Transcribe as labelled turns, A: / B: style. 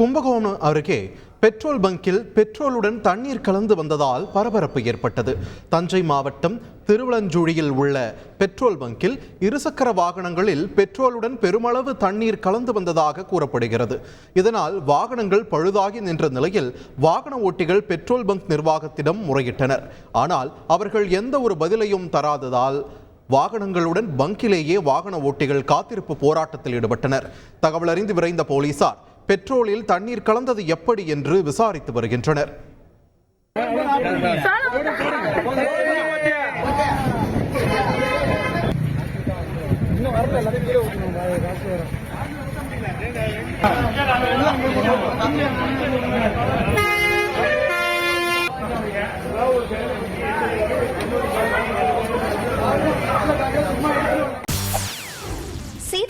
A: கும்பகோணம் அருகே பெட்ரோல் பங்கில் பெட்ரோலுடன் தண்ணீர் கலந்து வந்ததால் பரபரப்பு ஏற்பட்டது. தஞ்சை மாவட்டம் திருவலஞ்சுழியில் உள்ள பெட்ரோல் பங்கில் இருசக்கர வாகனங்களில் பெட்ரோலுடன் பெருமளவு தண்ணீர் கலந்து வந்ததாக கூறப்படுகிறது. இதனால் வாகனங்கள் பழுதாகி நின்ற நிலையில் வாகன ஓட்டிகள் பெட்ரோல் பங்க் நிர்வாகத்திடம் முறையிட்டனர். ஆனால் அவர்கள் எந்த ஒரு பதிலையும் தராததால் வாகனங்களுடன் பங்கிலேயே வாகன ஓட்டிகள் காத்திருப்பு போராட்டத்தில் ஈடுபட்டனர். தகவல் அறிந்து விரைந்த போலீசார் பெட்ரோலில் தண்ணீர் கலந்தது எப்படி என்று விசாரித்து வருகின்றனர்.